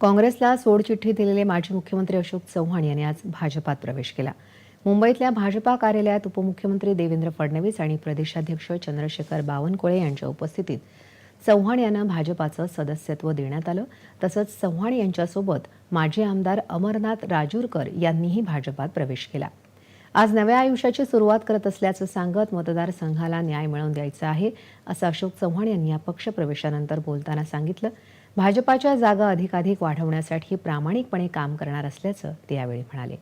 काँग्रेसला सोडचिठ्ठी दिलेले माजी मुख्यमंत्री अशोक चव्हाण यांनी आज भाजपात प्रवेश केला. मुंबईतल्या भाजपा कार्यालयात उपमुख्यमंत्री देवेंद्र फडणवीस आणि प्रदेशाध्यक्ष चंद्रशेखर बावनकुळे यांच्या उपस्थितीत चव्हाण यांना भाजपाचं सदस्यत्व देण्यात आलं. तसंच चव्हाण यांच्यासोबत माजी आमदार अमरनाथ राजूरकर यांनीही भाजपात प्रवेश केला. आज नव्या आयुष्याची सुरुवात करत असल्याचं सांगत मतदारसंघाला न्याय मिळवून द्यायचा आहे असं अशोक चव्हाण यांनी या पक्षप्रवेशानंतर बोलताना सांगितलं. भाजपाच्या जागा अधिकाधिक वाढवण्यासाठी प्रामाणिकपणे काम करणार असल्याचं ते यावेळी म्हणाले.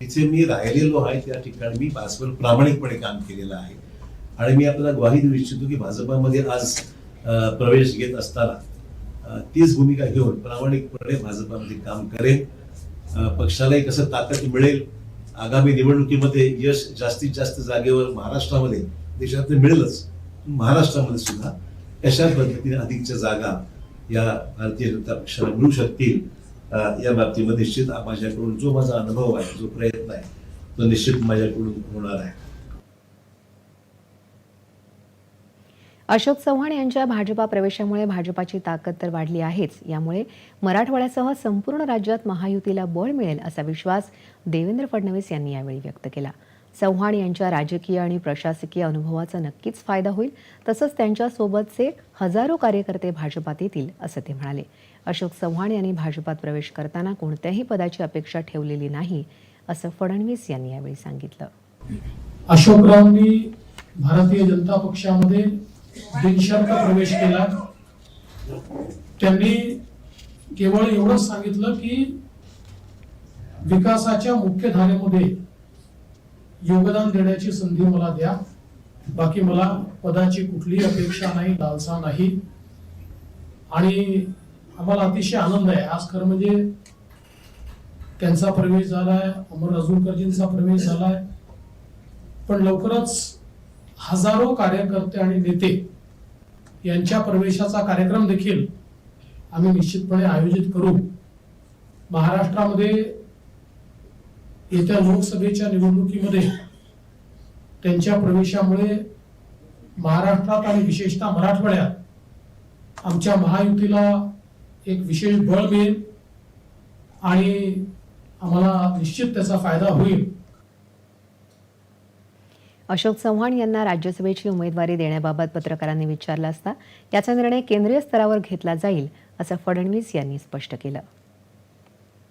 तिथे मी राहिलेलो आहे त्या ठिकाणी. मी भाजपवर प्रामाणिकपणे काम केलेलं आहे. आणि मी आपल्याला ग्वाही देऊ इच्छितो की भाजपामध्ये आज प्रवेश घेत असताना तीच भूमिका घेऊन प्रामाणिकपणे भाजपामध्ये काम करेल. पक्षालाही कसं ताकद मिळेल आगामी निवडणुकीमध्ये यश जास्तीत जास्त जागेवर महाराष्ट्रामध्ये देशातले मिळेलच. महाराष्ट्रामध्ये सुद्धा कशा पद्धतीने अधिकच्या जागा या भारतीय जनता पक्षाला मिळू शकतील या बाबतीमध्ये निश्चित माझ्याकडून जो माझा अनुभव आहे जो प्रयत्न आहे तो निश्चित माझ्याकडून होणार आहे. अशोक चव्हाण यांच्या भाजपा प्रवेशामुळे भाजपाची ताकद तर वाढली आहेच. यामुळे मराठवाड्यासह संपूर्ण राज्यात महायुतीला बळ मिळेल असा विश्वास देवेंद्र फडणवीस यांनी यावेळी व्यक्त केला. चव्हाण यांच्या राजकीय आणि प्रशासकीय अनुभवाचा नक्कीच फायदा होईल. तसंच त्यांच्यासोबतचे हजारो कार्यकर्ते भाजपात येतील असं ते म्हणाले. अशोक चव्हाण यांनी भाजपात प्रवेश करताना कोणत्याही पदाची अपेक्षा ठेवलेली नाही असं फडणवीस यांनी यावेळी सांगितलं. अशोकरावांनी भारतीय जनता पक्षामध्ये बिनशर्त प्रवेश केला. त्यांनी केवळ एवढंच सांगितलं की विकासाच्या मुख्य धारेमध्ये योगदान देण्याची संधी मला द्या. बाकी मला पदाची कुठलीही अपेक्षा नाही लालसा नाही. आणि आम्हाला अतिशय आनंद आहे. आज खरं म्हणजे त्यांचा प्रवेश झालाय अमर राजूरकरजींचा प्रवेश झालाय. पण लवकरच हजारो कार्यकर्ते आणि नेते यांच्या प्रवेशाचा कार्यक्रम देखील आम्ही निश्चितपणे आयोजित करू. महाराष्ट्रामध्ये येत्या लोकसभेच्या निवडणुकीमध्ये त्यांच्या प्रवेशामुळे महाराष्ट्रात आणि विशेषतः मराठवाड्यात आमच्या महायुतीला एक विशेष बळ मिळेल आणि आम्हाला निश्चित त्याचा फायदा होईल. अशोक चव्हाण यांना राज्यसभेची उमेदवारी देण्याबाबत पत्रकारांनी विचारलं असता याचा निर्णय केंद्रीय स्तरावर घेतला जाईल असं फडणवीस यांनी स्पष्ट केलं.